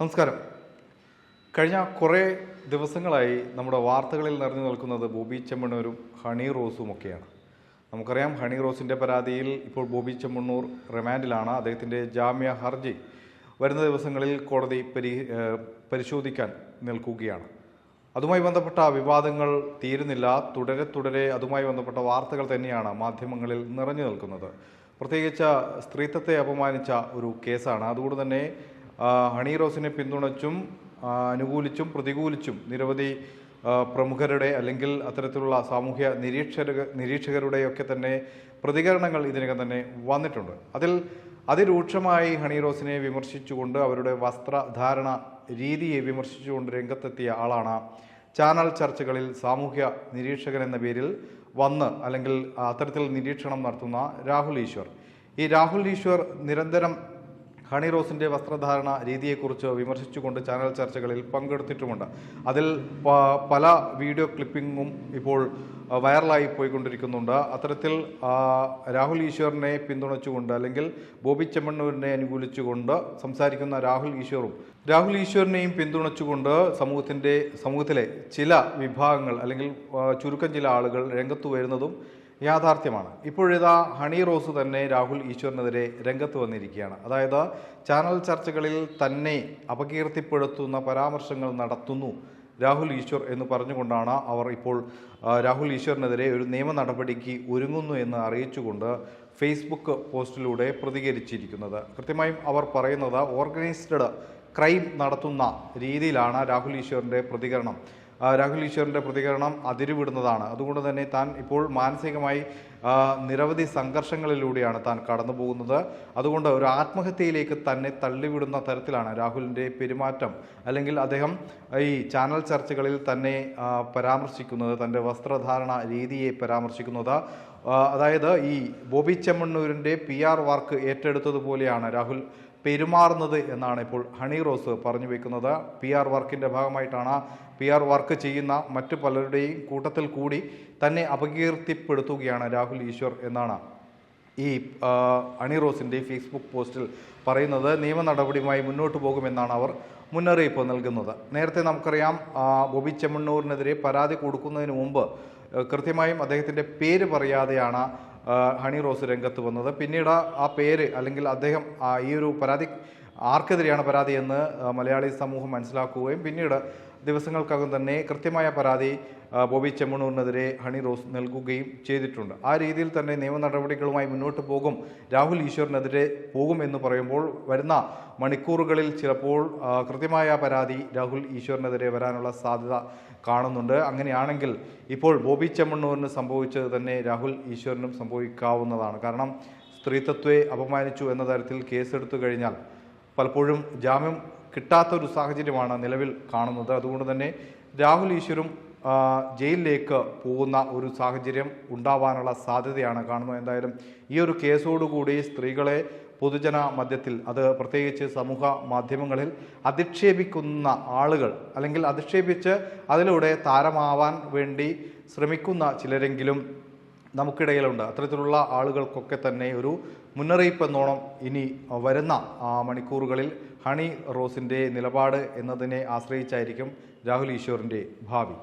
നമസ്കാരം. കഴിഞ്ഞ കുറേ ദിവസങ്ങളായി നമ്മുടെ വാർത്തകളിൽ നിറഞ്ഞു നിൽക്കുന്നത് ബോബി ചെമ്മണ്ണൂരും ഹണി റോസും ഒക്കെയാണ്. നമുക്കറിയാം ഹണി റോസിന്റെ പരാതിയിൽ ഇപ്പോൾ ബോബി ചെമ്മണ്ണൂർ റിമാൻഡിലാണ്. അദ്ദേഹത്തിന്റെ ജാമ്യ ഹർജി വരുന്ന ദിവസങ്ങളിൽ കോടതി പരി പരിശോധിക്കാൻ നിൽക്കുകയാണ്. അതുമായി ബന്ധപ്പെട്ട വിവാദങ്ങൾ തീരുന്നില്ല. തുടരെ തുടരെ അതുമായി ബന്ധപ്പെട്ട വാർത്തകൾ തന്നെയാണ് മാധ്യമങ്ങളിൽ നിറഞ്ഞു നിൽക്കുന്നത്. പ്രത്യേകിച്ച് സ്ത്രീത്വത്തെ അപമാനിച്ച ഒരു കേസാണ്. അതുകൊണ്ട് തന്നെ ഹണി റോസിനെ പിന്തുണച്ചും അനുകൂലിച്ചും പ്രതികൂലിച്ചും നിരവധി പ്രമുഖരുടെ അല്ലെങ്കിൽ അത്തരത്തിലുള്ള സാമൂഹ്യ നിരീക്ഷക നിരീക്ഷകരുടെയൊക്കെ തന്നെ പ്രതികരണങ്ങൾ ഇതിനകം തന്നെ വന്നിട്ടുണ്ട്. അതിൽ അതിരൂക്ഷമായി ഹണി റോസിനെ വിമർശിച്ചുകൊണ്ട് അവരുടെ വസ്ത്രധാരണ രീതിയെ വിമർശിച്ചുകൊണ്ട് രംഗത്തെത്തിയ ആളാണ് ചാനൽ ചർച്ചകളിൽ സാമൂഹ്യ നിരീക്ഷകൻ എന്ന പേരിൽ വന്ന് അല്ലെങ്കിൽ അത്തരത്തിൽ നിരീക്ഷണം നടത്തുന്ന രാഹുൽ ഈശ്വർ. ഈ രാഹുൽ ഈശ്വർ നിരന്തരം ഹണി റോസിന്റെ വസ്ത്രധാരണ രീതിയെക്കുറിച്ച് വിമർശിച്ചുകൊണ്ട് ചാനൽ ചർച്ചകളിൽ പങ്കെടുത്തിട്ടുമുണ്ട്. അതിൽ പല വീഡിയോ ക്ലിപ്പിങ്ങും ഇപ്പോൾ വൈറലായി പോയിക്കൊണ്ടിരിക്കുന്നുണ്ട്. അത്തരത്തിൽ രാഹുൽ ഈശ്വറിനെ പിന്തുണച്ചുകൊണ്ട് അല്ലെങ്കിൽ ബോബി ചെമ്മണ്ണൂരിനെ അനുകൂലിച്ചുകൊണ്ട് സംസാരിക്കുന്ന രാഹുൽ ഈശ്വറും രാഹുൽ ഈശ്വറിനെയും പിന്തുണച്ചുകൊണ്ട് സമൂഹത്തിന്റെ സമൂഹത്തിലെ ചില വിഭാഗങ്ങൾ അല്ലെങ്കിൽ ചുരുക്കം ചില ആളുകൾ രംഗത്ത് വരുന്നതും യാഥാർത്ഥ്യമാണ്. ഇപ്പോഴിതാ ഹണി റോസ് തന്നെ രാഹുൽ ഈശ്വറിനെതിരെ രംഗത്ത് വന്നിരിക്കുകയാണ്. അതായത് ചാനൽ ചർച്ചകളിൽ തന്നെ അപകീർത്തിപ്പെടുത്തുന്ന പരാമർശങ്ങൾ നടത്തുന്നു രാഹുൽ ഈശ്വർ എന്ന് പറഞ്ഞുകൊണ്ടാണ് അവർ ഇപ്പോൾ രാഹുൽ ഈശ്വറിനെതിരെ ഒരു നിയമ നടപടിക്ക് ഒരുങ്ങുന്നു എന്ന് അറിയിച്ചുകൊണ്ട് ഫേസ്ബുക്ക് പോസ്റ്റിലൂടെ പ്രതികരിച്ചിരിക്കുന്നത്. കൃത്യമായും അവർ പറയുന്നത് ഓർഗനൈസ്ഡ് ക്രൈം നടത്തുന്ന രീതിയിലാണ് രാഹുൽ ഈശ്വറിന്റെ പ്രതികരണം. രാഹുൽ ഈശ്വറിന്റെ പ്രതികരണം അതിരുവിടുന്നതാണ്. അതുകൊണ്ട് തന്നെ താൻ ഇപ്പോൾ മാനസികമായി നിരവധി സംഘർഷങ്ങളിലൂടെയാണ് താൻ കടന്നു പോകുന്നത് അതുകൊണ്ട് ഒരു ആത്മഹത്യയിലേക്ക് തന്നെ തള്ളിവിടുന്ന തരത്തിലാണ് രാഹുലിന്റെ പെരുമാറ്റം. അല്ലെങ്കിൽ അദ്ദേഹം ഈ ചാനൽ ചർച്ചകളിൽ തന്നെ പരാമർശിക്കുന്നത് തന്റെ വസ്ത്രധാരണ രീതിയെ പരാമർശിക്കുന്നത്. അതായത് ഈ ബോബി ചെമ്മണ്ണൂരിന്റെ പി ആർ വർക്ക് ഏറ്റെടുത്തതുപോലെയാണ് രാഹുൽ പെരുമാറുന്നത് എന്നാണ് ഇപ്പോൾ ഹണി റോസ് പറഞ്ഞു വെക്കുന്നത്. പി ആർ വർക്കിന്റെ ഭാഗമായിട്ടാണ് പി ആർ വർക്ക് ചെയ്യുന്ന മറ്റു പലരുടെയും കൂട്ടത്തിൽ കൂടി തന്നെ അപകീർത്തിപ്പെടുത്തുകയാണ് രാഹുൽ ഈശ്വർ എന്നാണ് ഈ അണി റോസിന്റെ ഫേസ്ബുക്ക് പോസ്റ്റിൽ പറയുന്നത്. നിയമ നടപടിയുമായി മുന്നോട്ട് പോകുമെന്നാണ് അവർ മുന്നറിയിപ്പ് നൽകുന്നത്. നേരത്തെ നമുക്കറിയാം ബോബി ചെമ്മണ്ണൂരിനെതിരെ പരാതി കൊടുക്കുന്നതിന് മുമ്പ് കൃത്യമായും അദ്ദേഹത്തിന്റെ പേര് പറയാതെയാണ് ഹണി റോസ് രംഗത്ത് വന്നത്. പിന്നീട് ആ പേര് അല്ലെങ്കിൽ അദ്ദേഹം ഈ ഒരു പരാതി ആർക്കെതിരെയാണ് പരാതി എന്ന് മലയാളി സമൂഹം മനസ്സിലാക്കുകയും പിന്നീട് ദിവസങ്ങൾക്കകം തന്നെ കൃത്യമായ പരാതി ബോബി ചെമ്മണൂറിനെതിരെ ഹണി റോസ് നൽകുകയും ചെയ്തിട്ടുണ്ട്. ആ രീതിയിൽ തന്നെ നിയമ നടപടികളുമായി മുന്നോട്ട് പോകും രാഹുൽ ഈശ്വറിനെതിരെ പോകും എന്ന് പറയുമ്പോൾ വരുന്ന മണിക്കൂറുകളിൽ ചിലപ്പോൾ കൃത്യമായ പരാതി രാഹുൽ ഈശ്വറിനെതിരെ വരാനുള്ള സാധ്യത കാണുന്നുണ്ട്. അങ്ങനെയാണെങ്കിൽ ഇപ്പോൾ ബോബി ചെമ്മണ്ണൂരിന് സംഭവിച്ചത് തന്നെ രാഹുൽ ഈശ്വറിനും സംഭവിക്കാവുന്നതാണ്. കാരണം സ്ത്രീത്വത്തെ അപമാനിച്ചു എന്ന തരത്തിൽ കേസെടുത്തു കഴിഞ്ഞാൽ പലപ്പോഴും ജാമ്യം കിട്ടാത്തൊരു സാഹചര്യമാണ് നിലവിൽ കാണുന്നത്. അതുകൊണ്ട് തന്നെ രാഹുൽ ഈശ്വരും ജയിലിലേക്ക് പോകുന്ന ഒരു സാഹചര്യം ഉണ്ടാവാനുള്ള സാധ്യതയാണ് കാണുന്നത്. എന്തായാലും ഈ ഒരു കേസോടുകൂടി സ്ത്രീകളെ പൊതുജന മധ്യത്തിൽ അത് പ്രത്യേകിച്ച് സമൂഹ മാധ്യമങ്ങളിൽ അധിക്ഷേപിക്കുന്ന ആളുകൾ അല്ലെങ്കിൽ അധിക്ഷേപിച്ച് അതിലൂടെ താരമാവാൻ വേണ്ടി ശ്രമിക്കുന്ന ചിലരെങ്കിലും നമുക്കിടയിലുണ്ട്. അത്തരത്തിലുള്ള ആളുകൾക്കൊക്കെ തന്നെ ഒരു മുന്നറിയിപ്പ് എന്നോണം ഇനി വരുന്ന മണിക്കൂറുകളിൽ ഹണി റോസിന്റെ നിലപാട് എന്നതിനെ ആശ്രയിച്ചായിരിക്കും രാഹുൽ ഈശ്വറിന്റെ ഭാവി.